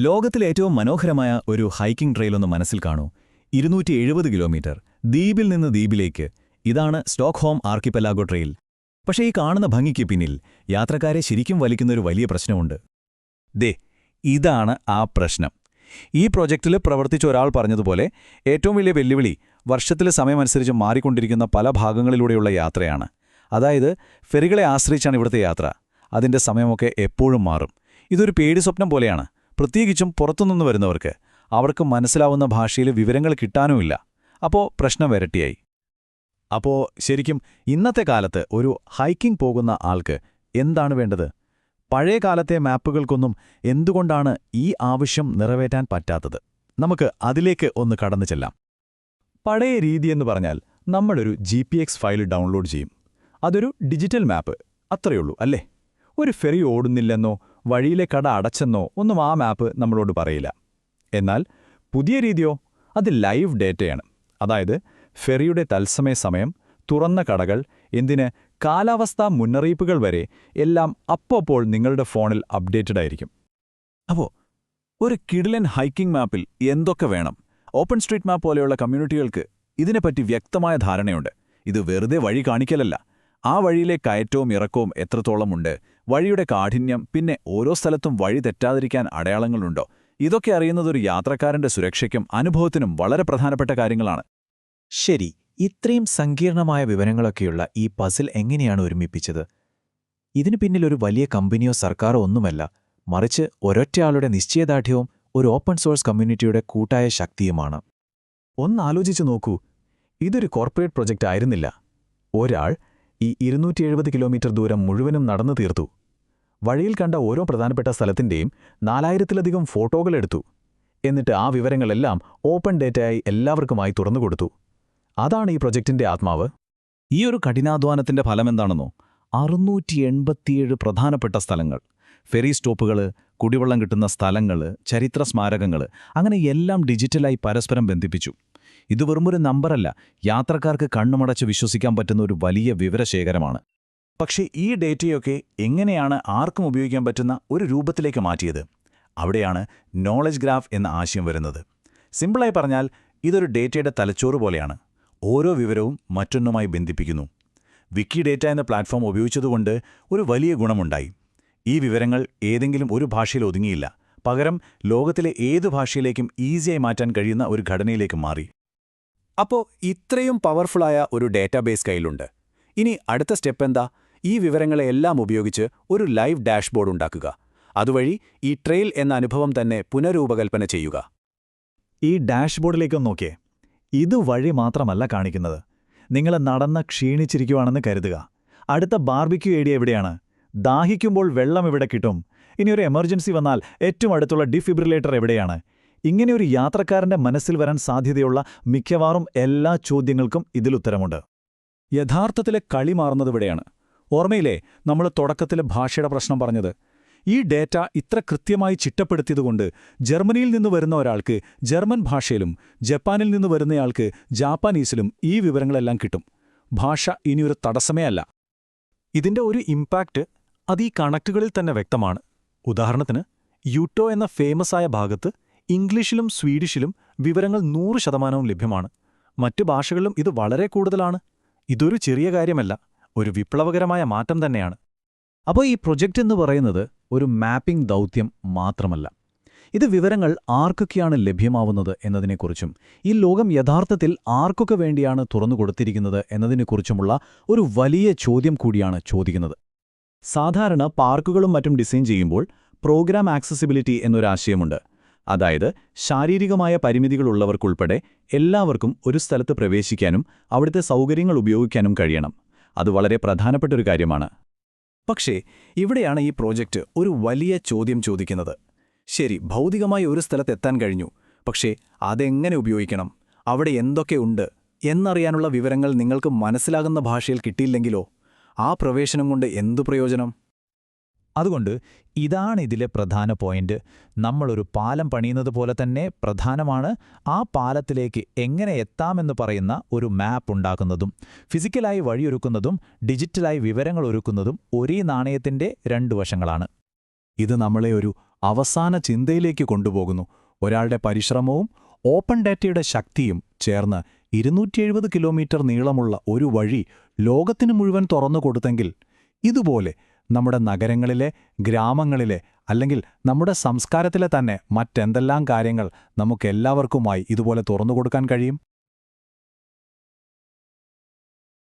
ലോകത്തിലെ ഏറ്റവും മനോഹരമായ ഒരു ഹൈക്കിംഗ് ട്രെയിലൊന്ന് മനസ്സിൽ കാണൂ. ഇരുന്നൂറ്റി എഴുപത് കിലോമീറ്റർ. ദ്വീപിൽ നിന്ന് ദ്വീപിലേക്ക്. ഇതാണ് സ്റ്റോക്ക്ഹോം ആർക്കിപ്പലാഗോ ട്രെയിൽ. പക്ഷേ ഈ കാണുന്ന ഭംഗിക്ക് പിന്നിൽ യാത്രക്കാരെ ശരിക്കും വലിക്കുന്ന ഒരു വലിയ പ്രശ്നമുണ്ട്. ദേ ഇതാണ് ആ പ്രശ്നം. ഈ പ്രൊജക്റ്റിൽ പ്രവർത്തിച്ച ഒരാൾ പറഞ്ഞതുപോലെ ഏറ്റവും വലിയ വെല്ലുവിളി വർഷത്തിലെ സമയമനുസരിച്ച് മാറിക്കൊണ്ടിരിക്കുന്ന പല ഭാഗങ്ങളിലൂടെയുള്ള യാത്രയാണ്. അതായത് ഫെറികളെ ആശ്രയിച്ചാണ് ഇവിടുത്തെ യാത്ര. അതിന്റെ സമയമൊക്കെ എപ്പോഴും മാറും. ഇതൊരു പേടി സ്വപ്നം പോലെയാണ്. പ്രത്യേകിച്ചും പുറത്തുനിന്ന് വരുന്നവർക്ക് അവർക്ക് മനസ്സിലാവുന്ന ഭാഷയിൽ വിവരങ്ങൾ കിട്ടാനുമില്ല. അപ്പോൾ പ്രശ്നം വരട്ടിയായി. അപ്പോൾ ശരിക്കും ഇന്നത്തെ കാലത്ത് ഒരു ഹൈക്കിംഗ് പോകുന്ന ആൾക്ക് എന്താണ് വേണ്ടത്? പഴയ കാലത്തെ മാപ്പുകൾക്കൊന്നും എന്തുകൊണ്ടാണ് ഈ ആവശ്യം നിറവേറ്റാൻ പറ്റാത്തത്? നമുക്ക് അതിലേക്ക് ഒന്ന് കടന്നു ചെല്ലാം. പഴയ രീതിയെന്ന് പറഞ്ഞാൽ നമ്മളൊരു G P X file download ചെയ്യും. അതൊരു ഡിജിറ്റൽ മാപ്പ് അത്രയുള്ളൂ അല്ലേ? ഒരു ഫെറി ഓടുന്നില്ലെന്നോ വഴിയിലെ കട അടച്ചെന്നോ ഒന്നും ആ മാപ്പ് നമ്മളോട് പറയില്ല. എന്നാൽ പുതിയ രീതിയോ അത് ലൈവ് ഡേറ്റയാണ്. അതായത് ഫെറിയുടെ തത്സമയ സമയം തുറന്ന കടകൾ എന്തിന് കാലാവസ്ഥാ മുന്നറിയിപ്പുകൾ വരെ എല്ലാം അപ്പോൾ നിങ്ങളുടെ ഫോണിൽ അപ്ഡേറ്റഡ് ആയിരിക്കും. അപ്പോൾ ഒരു കിഡിലൻ ഹൈക്കിംഗ് മാപ്പിൽ എന്തൊക്കെ വേണം? ഓപ്പൺ സ്ട്രീറ്റ് മാപ്പ് പോലെയുള്ള കമ്മ്യൂണിറ്റികൾക്ക് ഇതിനെപ്പറ്റി വ്യക്തമായ ധാരണയുണ്ട്. ഇത് വെറുതെ വഴി കാണിക്കലല്ല. ആ വഴിയിലെ കയറ്റവും ഇറക്കവും എത്രത്തോളമുണ്ട്? വഴിയുടെ കാഠിന്യം പിന്നെ ഓരോ സ്ഥലത്തും വഴി തെറ്റാതിരിക്കാൻ അടയാളങ്ങളുണ്ടോ? ഇതൊക്കെ അറിയുന്നതൊരു യാത്രക്കാരന്റെ സുരക്ഷയ്ക്കും അനുഭവത്തിനും വളരെ പ്രധാനപ്പെട്ട കാര്യങ്ങളാണ്. ശരി ഇത്രയും സങ്കീർണമായ വിവരങ്ങളൊക്കെയുള്ള ഈ പസിൽ എങ്ങനെയാണ് ഒരുമിപ്പിച്ചത്? ഇതിനു പിന്നിൽ ഒരു വലിയ കമ്പനിയോ സർക്കാരോ ഒന്നുമല്ല മറിച്ച് ഒരൊറ്റയാളുടെ നിശ്ചയദാർഢ്യവും ഒരു ഓപ്പൺ സോഴ്സ് കമ്മ്യൂണിറ്റിയുടെ കൂട്ടായ ശക്തിയുമാണ്. ഒന്നാലോചിച്ചു നോക്കൂ ഇതൊരു കോർപ്പറേറ്റ് പ്രൊജക്റ്റ് ആയിരുന്നില്ല. ഒരാൾ ഈ ഇരുന്നൂറ്റി എഴുപത് കിലോമീറ്റർ ദൂരം മുഴുവനും നടന്നു തീർത്തു. വഴിയിൽ കണ്ട ഓരോ പ്രധാനപ്പെട്ട സ്ഥലത്തിന്റെയും നാലായിരത്തിലധികം ഫോട്ടോകളെടുത്തു എന്നിട്ട് ആ വിവരങ്ങളെല്ലാം ഓപ്പൺ ഡേറ്റയായി എല്ലാവർക്കുമായി തുറന്നുകൊടുത്തു അതാണ് ഈ പ്രൊജക്ടിന്റെ ആത്മാവ്. ഈ ഒരു കഠിനാധ്വാനത്തിന്റെ ഫലമെന്താണെന്നോ? അറുന്നൂറ്റി എൺപത്തിയേഴ് പ്രധാനപ്പെട്ട സ്ഥലങ്ങൾ. ഫെറി സ്റ്റോപ്പുകൾ കുടിവെള്ളം കിട്ടുന്ന സ്ഥലങ്ങൾ ചരിത്ര സ്മാരകങ്ങൾ അങ്ങനെ എല്ലാം ഡിജിറ്റലായി പരസ്പരം ബന്ധിപ്പിച്ചു. ഇത് വെറുമൊരു നമ്പറല്ല. യാത്രക്കാർക്ക് കണ്ണുമടച്ച് വിശ്വസിക്കാൻ പറ്റുന്ന ഒരു വലിയ വിവരശേഖരമാണ്. പക്ഷേ ഈ ഡേറ്റയൊക്കെ എങ്ങനെയാണ് ആർക്കും ഉപയോഗിക്കാൻ പറ്റുന്ന ഒരു രൂപത്തിലേക്ക് മാറ്റിയത്? അവിടെയാണ് നോളജ് ഗ്രാഫ് എന്ന ആശയം വരുന്നത്. സിമ്പിളായി പറഞ്ഞാൽ ഇതൊരു ഡേറ്റയുടെ തലച്ചോറ് പോലെയാണ്. ഓരോ വിവരവും മറ്റൊന്നുമായി ബന്ധിപ്പിക്കുന്നു. വിക്കി ഡേറ്റ എന്ന പ്ലാറ്റ്ഫോം ഉപയോഗിച്ചതുകൊണ്ട് ഒരു വലിയ ഗുണമുണ്ടായി. ഈ വിവരങ്ങൾ ഏതെങ്കിലും ഒരു ഭാഷയിൽ ഒതുങ്ങിയില്ല. പകരം ലോകത്തിലെ ഏതു ഭാഷയിലേക്കും ഈസിയായി മാറ്റാൻ കഴിയുന്ന ഒരു ഘടനയിലേക്ക് മാറി. അപ്പോൾ ഇത്രയും പവർഫുള്ളായ ഒരു ഡേറ്റാബേസ് കയ്യിലുണ്ട്. ഇനി അടുത്ത സ്റ്റെപ്പ് എന്താ ഈ വിവരങ്ങളെല്ലാം ഉപയോഗിച്ച് ഒരു ലൈവ് ഡാഷ്ബോർഡ് ഉണ്ടാക്കുക. അതുവഴി ഈ ട്രെയിൽ എന്ന അനുഭവം തന്നെ പുനരൂപകൽപ്പന ചെയ്യുക. ഈ ഡാഷ്ബോർഡിലേക്കൊന്ന് നോക്കിയേ. ഇത് വഴി മാത്രമല്ല കാണിക്കുന്നത്. നിങ്ങൾ നടന്ന് ക്ഷീണിച്ചിരിക്കുവാണെന്ന് കരുതുക. അടുത്ത ബാർബിക്യൂ ഏരിയ എവിടെയാണ്? ദാഹിക്കുമ്പോൾ വെള്ളം ഇവിടെ കിട്ടും. ഇനി ഒരു എമർജൻസി വന്നാൽ ഏറ്റവും അടുത്തുള്ള ഡിഫിബ്രിലേറ്റർ എവിടെയാണ്? ഇങ്ങനെ ഒരു യാത്രക്കാരന്റെ മനസ്സിൽ വരാൻ സാധ്യതയുള്ള മിക്കവാറും എല്ലാ ചോദ്യങ്ങൾക്കും ഇതിലുത്തരമുണ്ട് യഥാർത്ഥത്തിലെ കളി മാറുന്നതിവിടെയാണ് ഓർമ്മയില്ലേ നമ്മൾ തുടക്കത്തിലെ ഭാഷയുടെ പ്രശ്നം പറഞ്ഞത്? ഈ ഡേറ്റ ഇത്ര കൃത്യമായി ചിട്ടപ്പെടുത്തിയതുകൊണ്ട് ജർമ്മനിയിൽ നിന്ന് വരുന്ന ഒരാൾക്ക് ജർമ്മൻ ഭാഷയിലും ജപ്പാനിൽ നിന്ന് വരുന്നയാൾക്ക് ജാപ്പാനീസിലും ഈ വിവരങ്ങളെല്ലാം കിട്ടും. ഭാഷ ഇനിയൊരു തടസ്സമേ അല്ല. ഇതിന്റെ ഒരു ഇമ്പാക്റ്റ് അത് ഈ കണക്റ്റുകളിൽ തന്നെ വ്യക്തമാണ്. ഉദാഹരണത്തിന് യൂട്ടോ എന്ന ഫേമസ് ആയ ഭാഗത്ത് ഇംഗ്ലീഷിലും സ്വീഡിഷിലും വിവരങ്ങൾ നൂറ് ശതമാനവും ലഭ്യമാണ്. മറ്റു ഭാഷകളിലും ഇത് വളരെ കൂടുതലാണ്. ഇതൊരു ചെറിയ കാര്യമല്ല ഒരു വിപ്ലവകരമായ മാറ്റം തന്നെയാണ്. അപ്പോൾ ഈ പ്രൊജക്റ്റ് എന്ന് പറയുന്നത് ഒരു മാപ്പിംഗ് ദൗത്യം മാത്രമല്ല. ഇത് വിവരങ്ങൾ ആർക്കൊക്കെയാണ് ലഭ്യമാവുന്നത് എന്നതിനെക്കുറിച്ചും ഈ ലോകം യഥാർത്ഥത്തിൽ ആർക്കൊക്കെ വേണ്ടിയാണ് തുറന്നു കൊടുത്തിരിക്കുന്നത് എന്നതിനെക്കുറിച്ചുമുള്ള ഒരു വലിയ ചോദ്യം കൂടിയാണ് ചോദിക്കുന്നത്. സാധാരണ പാർക്കുകളും മറ്റും ഡിസൈൻ ചെയ്യുമ്പോൾ പ്രോഗ്രാം ആക്സസിബിലിറ്റി എന്നൊരാശയമുണ്ട്. അതായത് ശാരീരികമായ പരിമിതികളുള്ളവർക്കുൾപ്പെടെ എല്ലാവർക്കും ഒരു സ്ഥലത്ത് പ്രവേശിക്കാനും അവിടുത്തെ സൗകര്യങ്ങൾ ഉപയോഗിക്കാനും കഴിയണം. അത് വളരെ പ്രധാനപ്പെട്ട ഒരു കാര്യമാണ്. പക്ഷേ ഇവിടെയാണ് ഈ പ്രോജക്റ്റ് ഒരു വലിയ ചോദ്യം ചോദിക്കുന്നത്. ശരി ഭൗതികമായി ഒരു സ്ഥലത്തെത്താൻ കഴിഞ്ഞു പക്ഷേ അതെങ്ങനെ ഉപയോഗിക്കണം? അവിടെ എന്തൊക്കെ ഉണ്ട്? എന്നറിയാനുള്ള വിവരങ്ങൾ നിങ്ങൾക്ക് മനസ്സിലാകുന്ന ഭാഷയിൽ കിട്ടിയില്ലെങ്കിലോ? ആ പ്രവേശനം കൊണ്ട് എന്തു പ്രയോജനം? അതുകൊണ്ട് ഇതാണ് ഇതിലെ പ്രധാന പോയിന്റ്. നമ്മളൊരു പാലം പണിയുന്നത് പോലെ തന്നെ പ്രധാനമാണ് ആ പാലത്തിലേക്ക് എങ്ങനെ എത്താമെന്ന് പറയുന്ന ഒരു മാപ്പ് ഉണ്ടാക്കുന്നതും ഫിസിക്കലായി വഴിയൊരുക്കുന്നതും ഡിജിറ്റലായി വിവരങ്ങൾ ഒരുക്കുന്നതും ഒരേ നാണയത്തിന്റെ രണ്ടു വശങ്ങളാണ്. ഇത് നമ്മളെ ഒരു അവസാന ചിന്തയിലേക്ക് കൊണ്ടുപോകുന്നു. ഒരാളുടെ പരിശ്രമവും ഓപ്പൺ ഡാറ്റയുടെ ശക്തിയും ചേർന്ന് ഇരുന്നൂറ്റിയെഴുപത് കിലോമീറ്റർ നീളമുള്ള ഒരു വഴി ലോകത്തിന് മുഴുവൻ തുറന്നു കൊടുത്തെങ്കിൽ ഇതുപോലെ നമ്മുടെ നഗരങ്ങളിലെ ഗ്രാമങ്ങളിലെ അല്ലെങ്കിൽ നമ്മുടെ സംസ്കാരത്തിലെ തന്നെ മറ്റെന്തെല്ലാം കാര്യങ്ങൾ നമുക്കെല്ലാവർക്കുമായി ഇതുപോലെ തുറന്നു കൊടുക്കാൻ കഴിയും?